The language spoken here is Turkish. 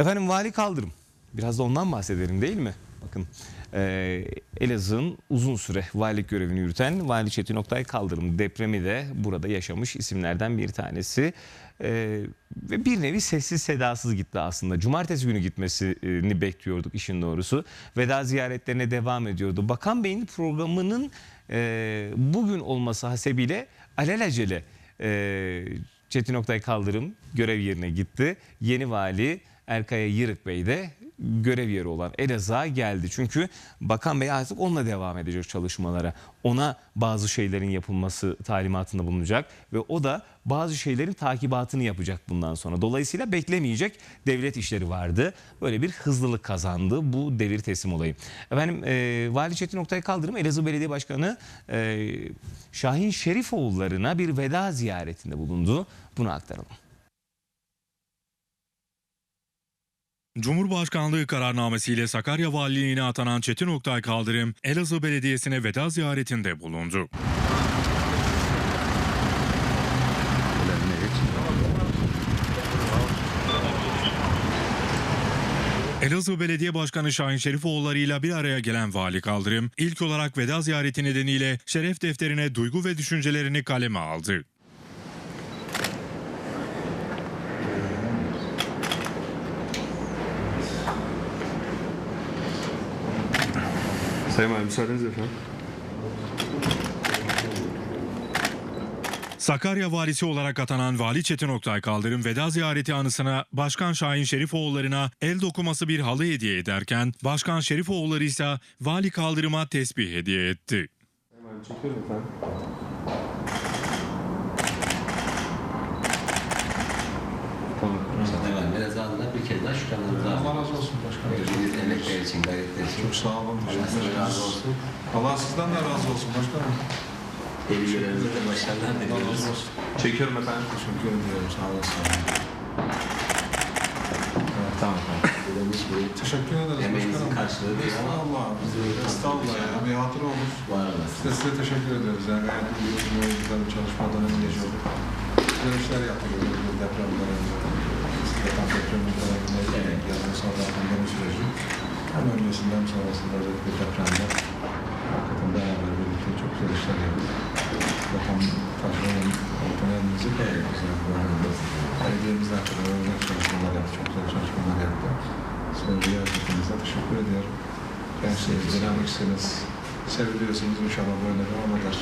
Efendim Vali Kaldırım. Biraz da ondan bahsedelim değil mi? Bakın e, Elazığ'ın uzun süre valilik görevini yürüten Vali Çetin Oktay Kaldırım depremi de burada yaşamış isimlerden bir tanesi. E, ve bir nevi sessiz sedasız gitti aslında. Cumartesi günü gitmesini bekliyorduk işin doğrusu. Veda ziyaretlerine devam ediyordu. Bakan Bey'in programının e, bugün olması hasebiyle alelacele e, Çetin Oktay Kaldırım görev yerine gitti. Yeni vali Erkaya Yırık Bey de görev yeri olan Elazığ'a geldi. Çünkü Bakan Bey artık onunla devam edecek çalışmalara. Ona bazı şeylerin yapılması talimatında bulunacak ve o da bazı şeylerin takibatını yapacak bundan sonra. Dolayısıyla beklemeyecek devlet işleri vardı. Böyle bir hızlılık kazandı bu devir teslim olayı. Efendim e, Vali Çetin Oktay Kaldırım Elazığ Belediye Başkanı e, Şahin Şerifoğullarına bir veda ziyaretinde bulundu. Bunu aktaralım. Cumhurbaşkanlığı kararnamesiyle Sakarya Valiliğine atanan Çetin Oktay Kaldırım, Elazığ Belediyesi'ne veda ziyaretinde bulundu. Elazığ Belediye Başkanı Şahin Şerifoğulları ile bir araya gelen Vali Kaldırım, ilk olarak veda ziyareti nedeniyle şeref defterine duygu ve düşüncelerini kaleme aldı. Sayın Valim müsaadenizle efendim. Sakarya valisi olarak atanan Vali Çetin Oktay Kaldırım veda ziyareti anısına Başkan Şahin Şerifoğulları'na el dokuması bir halı hediye ederken Başkan Şerifoğulları ise Vali Kaldırım'a tesbih hediye etti. Valim çekiyorum efendim. Tamam. Evet, biraz adına bir kez daha şükranlarımızı Allah razı olsun başkanım. Emekler için, gayretler için. Çok sağ olun. Allah size razı olsun. Allah sizden de razı olsun başkanım. Yeni görevinizde başarılar diliyoruz. Çekiyorum efendim. Teşekkür ediyorum. Sağ olasın. Tamam. Ödemiş bir Teşekkür ederiz emeğinizin başkanım. karşılığı değil ama Estağfurullah. Estağfurullah ya. Bir hatıra olur. var olasın. Biz de size teşekkür ediyoruz. Yani gayet iyi, iyi, güzel bir çalışma dönemi yaşadık. Güzel işler yaptık. Bu deprem döneminde. Zaten depremin döneminde Evet. yazın sonra pandemi süreci. Hem öncesinde hem sonrasında özellikle depremde hakikaten beraber birlikte çok güzel işler yaptık. Zaten taşımanın ortamı elimizi koyuyoruz. Yani bu arada belediyemiz de hakikaten örnek çalışmalar yaptı. Çok güzel çalışmalar yaptı. Sözcüye hepinize teşekkür ediyorum. Gençliğiniz, dinamiksiniz. Seviliyorsunuz inşallah böyle devam eder.